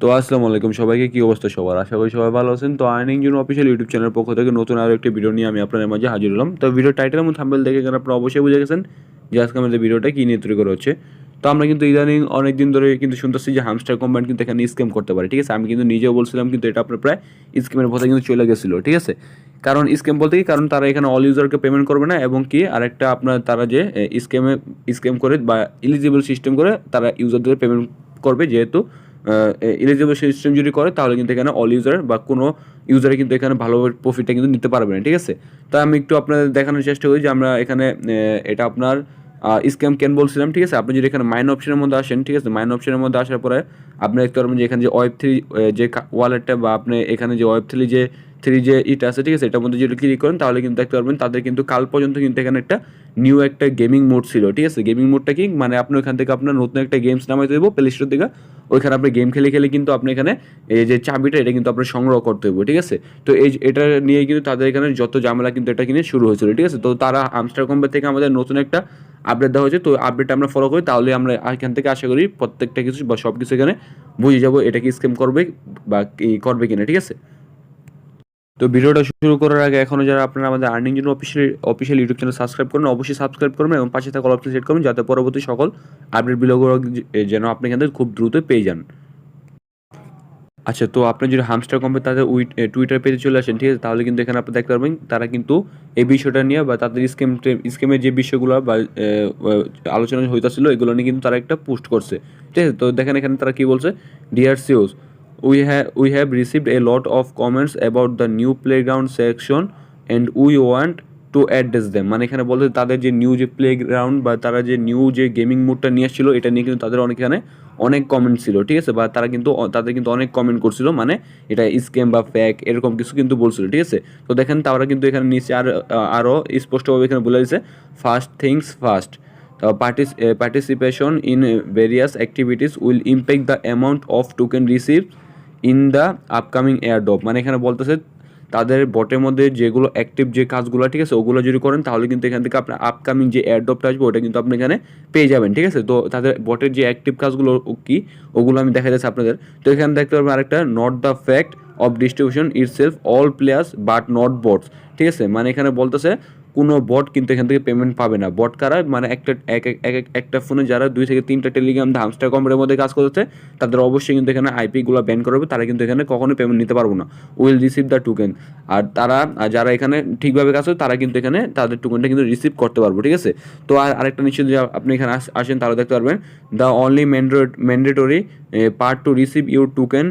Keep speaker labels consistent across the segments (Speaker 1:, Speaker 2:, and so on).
Speaker 1: তো আসসালামু আলাইকুম সবাইকে, কী অবস্থা সবার? আশা করি সবাই ভালো আছেন। তো আর্নিং জন্য অফিসিয়াল ইউটিউব চ্যানেল পক্ষ থেকে নতুন আরও একটি ভিডিও নিয়ে আমি আপনাদের মাঝে হাজির হলাম। তো ভিডিও টাইটেল এবং থাম্বেল দেখে এখানে আপনারা অবশ্যই বুঝে গেছেন যে আজকে আমাদের ভিডিওটা কী নিয়ে তৈরি করা হচ্ছে। তো আমরা কিন্তু ইদানিং অনেক দিন ধরে কিন্তু শুনতেছি যে হামস্টার কোম্পানি কিন্তু এখানে স্ক্যাম করতে পারে, ঠিক আছে? আমি কিন্তু নিজেও বলছিলাম কিন্তু এটা আপনার প্রায় স্ক্যামের পথে কিন্তু চলে গেছিল, ঠিক আছে? কারণ স্ক্যাম বলতে কি? কারণ তারা এখানে অল ইউজারকে পেমেন্ট করবে না এবং কি আরেকটা আপনার তারা যে স্ক্যামে স্ক্যাম করে বা ইলিজিবল সিস্টেম করে তারা ইউজারদের পেমেন্ট করবে যেহেতু ইলিজিবল সিস্টেম যদি করে, তাহলে কিন্তু এখানে অল ইউজার বা কোনো ইউজারে কিন্তু এখানে ভালোভাবে প্রফিটটা কিন্তু নিতে পারবে না, ঠিক আছে? তাই আমি একটু আপনাদের দেখানোর চেষ্টা করি যে আমরা এখানে এটা আপনার স্ক্যাম কেন বলছিলাম, ঠিক আছে? আপনি যদি এখানে মাইন অপশনের মধ্যে আসেন, ঠিক আছে? মাইন অপশনের মধ্যে আসার পরে আপনি দেখতে পারবেন যে এখানে যে ওয়েব থ্রি যে ওয়ালেটটা বা আপনি এখানে যে ওয়েব থ্রি যে থ্রি যে ইটা আছে, ঠিক আছে? এটার মধ্যে যদি ক্লিক করেন, তাহলে কিন্তু দেখতে পারবেন, তাদের কিন্তু কাল পর্যন্ত কিন্তু এখানে একটা নিউ একটা গেমিং মোড ছিল, ঠিক আছে? গেমিং মোডটা কি? মানে আপনি ওখান থেকে আপনার নতুন একটা গেমস নামাইতে দেবো প্লে স্টোর থেকে। ওইখানে আপনি গেম খেলে খেলে কিন্তু আপনি এখানে এই যে চাবিটা, এটা কিন্তু আপনার সংগ্রহ করতে হবে ঠিক আছে? তো এই এটা নিয়ে কিন্তু তাদের এখানে যত ঝামেলা কিন্তু এটা কিনে শুরু হয়েছিল, ঠিক আছে? তো তারা আমস্টার কোম্পানি থেকে আমাদের নতুন একটা আপডেট দেওয়া হয়েছে, তো আপডেটটা আমরা ফলো করি, তাহলে আমরা এখান থেকে আশা করি প্রত্যেকটা কিছু বা সব কিছু এখানে বুঝে যাব, এটা কি স্ক্যাম করবে বা করবে কিনা, ঠিক আছে? তো ভিডিওটা শুরু করার আগে এখনও যারা আপনারা আমাদের আর্নিং জন্য official official YouTube channel subscribe করুন, অবশ্যই সাবস্ক্রাইব করবেন এবং পাশে থাকা অপশন সেট করুন যাতে পরবর্তী সকল আপডেট বিলগুলো যেন আপনি এখান থেকে খুব দ্রুত পেয়ে যান। আচ্ছা তো আপনি যদি হামস্টার কোম্পানি তাদের টুইটার পেজে চলে আসেন, ঠিক আছে? তাহলে কিন্তু এখানে আপনি দেখতে পারবেন তারা কিন্তু এই বিষয়টা নিয়ে বা তাদের স্কিম স্কিমের যে বিষয়গুলো বা আলোচনা হইতেছিল, এগুলো নিয়ে কিন্তু তারা একটা পোস্ট করছে। ঠিক আছে? তো দেখেন এখানে তারা কি বলছে? Dear we have we have received a lot of comments about the new playground section and we want to address them মানে এখানে বলতে তাদের যে নিউ যে প্লে গ্রাউন্ড বা তারা যে নিউ যে গেমিং মুডটা নিয়ে আসছিল এটা নিয়ে কিন্তু তাদের অনেক এখানে অনেক কমেন্ট ছিল, ঠিক আছে? বা তারা কিন্তু তাদের কিন্তু অনেক কমেন্ট করছিল মানে এটা স্ক্যাম বা ফ্যাক এরকম কিছু কিন্তু বলছিল, ঠিক আছে? তো দেখেন তারা কিন্তু এখানে নিচে আর আরও স্পষ্টভাবে এখানে বলে দিয়েছে first things first participation in various activities will impact the amount of token receive in the upcoming airdrop মানে এখানে বলতেছে তাদের বটের মধ্যে যেগুলো অ্যাক্টিভ যে কাজগুলো, ঠিক আছে, ওগুলো যদি করেন, তাহলে কিন্তু এখান থেকে আপনার আপকামিং যে এয়ারড্রপটা আসবে, ওটা কিন্তু আপনি এখানে পেয়ে যাবেন, ঠিক আছে? তো তাদের বটের যে অ্যাক্টিভ কাজগুলো কি, ওগুলো আমি দেখা যাচ্ছে আপনাদের। তো এখানে দেখতে পারবেন আরেকটা not the fact of distribution itself all players but not bots ঠিক আছে? মানে এখানে বলতেছে কোনো বট কিন্তু এখান থেকে পেমেন্ট পাবে না। বট কারা? মানে একটা, এক, এক- এক, এক- একটা ফোনে যারা দুই থেকে তিনটা টেলিগ্রাম হামস্টার কোম্পানির মধ্যে কাজ করতে তাদের অবশ্যই কিন্তু এখানে আইপিগুলো ব্যান করবে তারা কিন্তু এখানে কখনোই পেমেন্ট নিতে পারব না। উইল রিসিভ দ্য টোকেন আর তারা যারা এখানে ঠিকভাবে কাজ করে, তারা কিন্তু এখানে তাদের টোকেনটা কিন্তু রিসিভ করতে পারব, ঠিক আছে? তো আর আরেকটা নিশ্চয় যদি আপনি এখানে আস- আসেন, তাহলে দেখতে পারবেন the only mandatory part to receive your token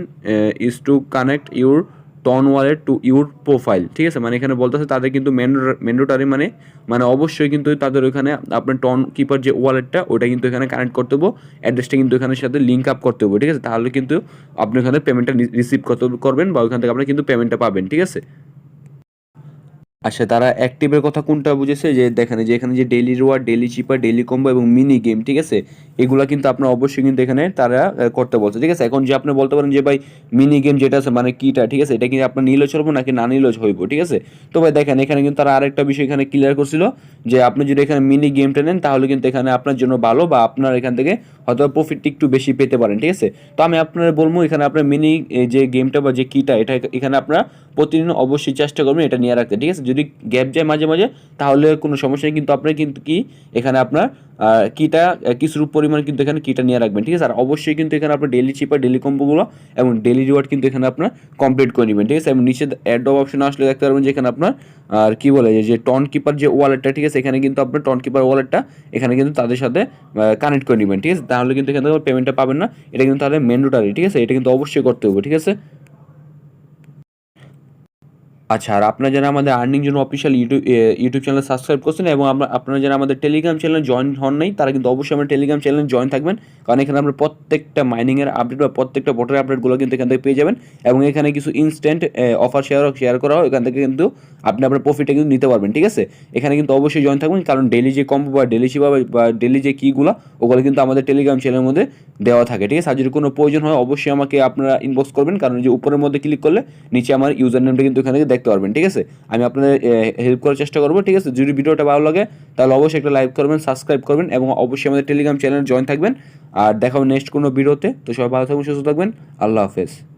Speaker 1: is to connect your TON wallet to your profile ঠিক আছে? মানে এখানে বলতেছে তাদের কিন্তু ম্যান্ডোটারি মানে মানে অবশ্যই কিন্তু তাদের ওইখানে আপনার টন কিপার যে ওয়ালেটটা ওটা কিন্তু এখানে কানেক্ট করতে হব অ্যাড্রেসটা কিন্তু এখানে সাথে লিঙ্ক আপ করতে হবে, ঠিক আছে? তাহলে কিন্তু আপনি ওখানে পেমেন্টটা রিসিভ করতে করবেন বা ওইখান থেকে আপনি কিন্তু পেমেন্টটা পাবেন, ঠিক আছে? আচ্ছা তারা অ্যাক্টিভের কথা কোনটা বুঝেছে? যে দেখেন যে এখানে যে daily roar daily cipher daily combo এবং মিনি গেম ঠিক আছে? এগুলো কিন্তু আপনার অবশ্যই কিন্তু এখানে তারা করতে বলছে, ঠিক আছে? এখন যে আপনি বলতে পারেন যে ভাই মিনি গেম যেটা আছে মানে কিটা, ঠিক আছে? এটা কিন্তু আপনার নিলে হব নাকি না নিলেও হইব, ঠিক আছে? তো ভাই, দেখেন, এখানে কিন্তু তারা আরেকটা বিষয় এখানে ক্লিয়ার করছিল। যে আপনি যদি এখানে মিনি গেমটা নেন তাহলে কিন্তু এখানে আপনার জন্য ভালো বা আপনার এখান থেকে হয়তো প্রফিটটি একটু বেশি পেতে পারেন ঠিক আছে? তো আমি আপনার বলব এখানে আপনার মিনি যে গেমটা বা যে কিটা এটা এখানে আপনারা প্রতিদিন অবশ্যই চেষ্টা করবেন এটা নিয়ে রাখতে ঠিক আছে? যদি গ্যাপ যায় মাঝে মাঝে তাহলে কোনো সমস্যা নেই কিন্তু আপনার কিন্তু কি এখানে আপনার কিটা আহ, কিছুর পরিমাণ কিন্তু এখানে কিটা নিয়ে রাখবেন ঠিক আছে? আর অবশ্যই কিন্তু এখানে আপনার ডেলি চিপার ডেলি কম্বোগুলো এবং ডেলি রিওয়ার্ড কিন্তু এখানে আপনার কমপ্লিট করে নেবেন ঠিক আছে? এবং নিচে অ্যাড অপশন আসলে দেখতে পারবেন যে এখানে আপনার আর কি বলে, যে- টন কিপার যে ওয়ালেটটা ঠিক আছে, এখানে কিন্তু আপনার টন কিপার ওয়ালেটটা এখানে কিন্তু তাদের সাথে কানেক্ট করে নেবেন, ঠিক আছে? তাহলে কিন্তু এখান থেকে পেমেন্টটা পাবেন না, এটা কিন্তু তাদের ম্যান্ডেটারি ঠিক আছে? এটা কিন্তু অবশ্যই করতে হবে, ঠিক আছে? আচ্ছা আর আপনারা যারা আমাদের আর্নিং জন্য official YouTube YouTube channel subscribe করছেন এবং আমরা, আপনারা যারা আমাদের টেলিগ্রাম চ্যানেল জয়েন হন নাই, তারা কিন্তু অবশ্যই আমার টেলিগ্রাম চ্যানেলে জয়েন থাকবেন। কারণ এখানে আমরা প্রত্যেকটা মাইনিংয়ের আপডেট বা প্রত্যেকটা ভোটার আপডেটগুলো কিন্তু এখান থেকে পেয়ে যাবেন এবং এখানে কিছু ইনস্ট্যান্ট অফার শেয়ার শেয়ার করা হয় এখান থেকে কিন্তু আপনি আপনার প্রফিটটা কিন্তু নিতে পারবেন, ঠিক আছে? এখানে কিন্তু অবশ্যই জয়েন থাকবেন কারণ ডেলি যে কম্পো বা ডেলি সেবা বা ডেলি যে কীগুলো ওগুলো কিন্তু আমাদের টেলিগ্রাম চ্যানেলের মধ্যে দেওয়া থাকে, ঠিক আছে? আর যদি কোনো প্রয়োজন হয়, অবশ্যই আমাকে আপনারা ইনবক্স করবেন, কারণ যে উপরের মধ্যে ক্লিক করলে নিচে আমার ইউজার নেমটা কিন্তু এখানে দেখতে পারবেন, ঠিক আছে? আমি আপনাদের হেল্প করার চেষ্টা করব, ঠিক আছে? যদি ভিডিওটা ভালো লাগে, তাহলে অবশ্যই একটা লাইক করবেন সাবস্ক্রাইব করবেন, এবং অবশ্যই আমাদের টেলিগ্রাম চ্যানেলে জয়েন থাকবেন। আর দেখা হবে নেক্সট কোনো ভিডিওতে, তো সবাই ভালো থাকবেন সুস্থ থাকবেন, আল্লাহ হাফেজ।